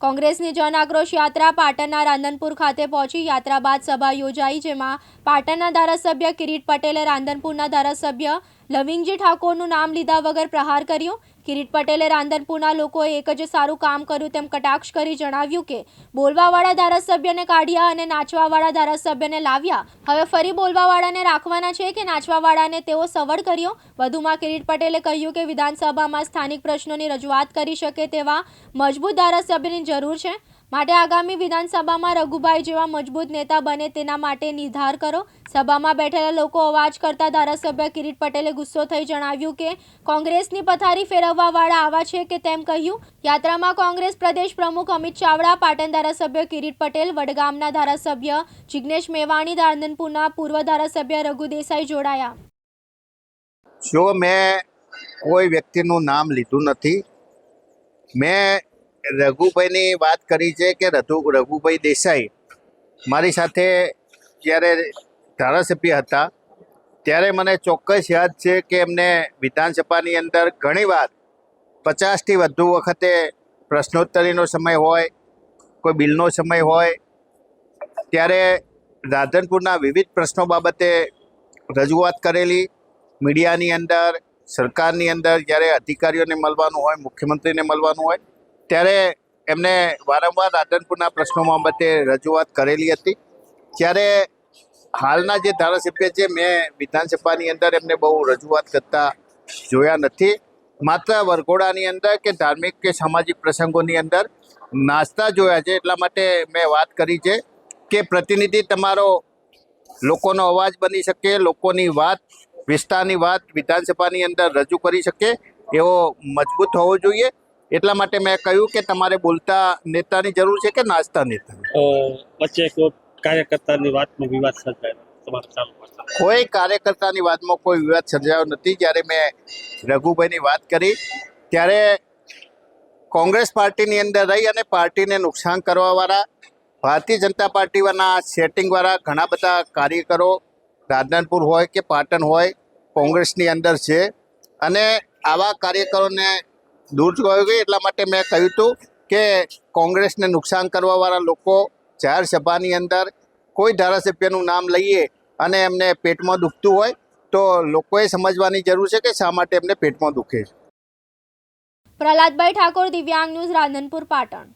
કોંગ્રેસની જન આક્રોશ યાત્રા પાટણના રાંધનપુર ખાતે પહોંચી યાત્રા બાદ સભા યોજાઈ, જેમાં પાટણના ધારાસભ્ય કિરીટ પટેલે રાંધનપુરના ધારાસભ્ય લવિંગજી ઠાકોરનું નામ લીધા વગર પ્રહાર કર્યો. કિરીટ પટેલે રાંધનપુરના લોકોએ એક જ સારું કામ કર્યું તેમ કટાક્ષ કરી જણાવ્યું કે, બોલવાવાળા ધારાસભ્યને કાઢ્યા અને નાચવાવાળા ધારાસભ્યને લાવ્યા. હવે ફરી બોલવાવાળાને રાખવાના છે કે નાચવાવાળાને તેઓ સવડ કર્યો? વધુમાં કિરીટ પટેલે કહ્યું કે, વિધાનસભામાં સ્થાનિક પ્રશ્નોની રજૂઆત કરી શકે તેવા મજબૂત ધારાસભ્યની જરૂર છે. માટે આગામી વિધાનસભામાં રઘુભાઈ જેવા મજબૂત નેતા બને તેના માટે નિર્ધાર કરો. સભામાં બેઠેલા લોકો અવાજ કરતા ધારાસભ્ય કિરીટ પટેલે ગુસ્સો થઈ જણાવ્યું કે, કોંગ્રેસની પથારી ફેરવવાવાળા આવા છે કે તેમ કહ્યું? યાત્રામાં કોંગ્રેસ પ્રદેશ પ્રમુખ અમિત ચાવડા, પાટણ ધારાસભ્ય કિરીટ પટેલ, વડગામના ધારાસભ્ય જિગ્નેશ મેવાણી આનંદપુરના પૂર્વ ધારાસભ્ય રઘુ દેસાઈ જોડાયા. જો મેં કોઈ વ્યક્તિનું નામ લીધું નથી, મેં રઘુભાઈની વાત કરી છે કે રઘુ, રઘુભાઈ દેસાઈ મારી સાથે જ્યારે ધારાસભ્ય હતા, ત્યારે મને ચોક્કસ યાદ છે કે એમને વિધાનસભાની અંદર ઘણીવાર પચાસથી વધુ વખતે પ્રશ્નોત્તરીનો સમય હોય, કોઈ બિલનો સમય હોય, ત્યારે રાધનપુરના વિવિધ પ્રશ્નો બાબતે રજૂઆત કરેલી. મીડિયાની અંદર, સરકારની અંદર જ્યારે અધિકારીઓને મળવાનું હોય, મુખ્યમંત્રીને મળવાનું હોય ત્યારે એમને વારંવાર રાધનપુરના પ્રશ્નો બાબતે રજૂઆત કરેલી હતી. ત્યારે હાલના જે ધારાસભ્ય છે, મેં વિધાનસભાની અંદર એમને બહુ રજૂઆત કરતા જોયા નથી. માત્ર વરઘોડાની અંદર કે ધાર્મિક કે સામાજિક પ્રસંગોની અંદર નાસ્તા જોયા છે, એટલા માટે મેં વાત કરી છે કે પ્રતિનિધિ તમારો લોકોનો અવાજ બની શકે, લોકોની વાત, વિસ્તારની વાત વિધાનસભાની અંદર રજૂ કરી શકે એવો મજબૂત હોવો જોઈએ. એટલા માટે મેં કહ્યું કે તમારે બોલતા નેતાની જરૂર છે કે નાચતા નેતા વચ્ચે કાર્યકર્તાની વાતમાં વિવાદ સર્જાયો. કોઈ કાર્યકર્તાની વાતમાં કોઈ વિવાદ સર્જાયો નથી. જ્યારે મેં રઘુભાઈની વાત કરી ત્યારે કોંગ્રેસ પાર્ટીની અંદર રહી અને પાર્ટીને નુકસાન કરવાવાળા ભારતીય જનતા પાર્ટીના સેટિંગવાળા ઘણા બધા કાર્યકરો રાધનપુર હોય કે પાટણ હોય કોંગ્રેસની અંદર છે. અને આવા કાર્યકરોને દૂર ગયો ગઈ એટલા માટે મેં કહ્યું હતું કે કોંગ્રેસને નુકસાન કરવાવાળા લોકો જાહેર સભાની અંદર કોઈ ધારાસભ્યનું નામ લઈએ અને એમને પેટમાં દુખતું હોય તો લોકોએ સમજવાની જરૂર છે કે શા માટે એમને પેટમાં દુખે છે. પ્રહલાદભાઈ ઠાકોર, દિવ્યાંગ ન્યૂઝ, રાધનપુર, પાટણ.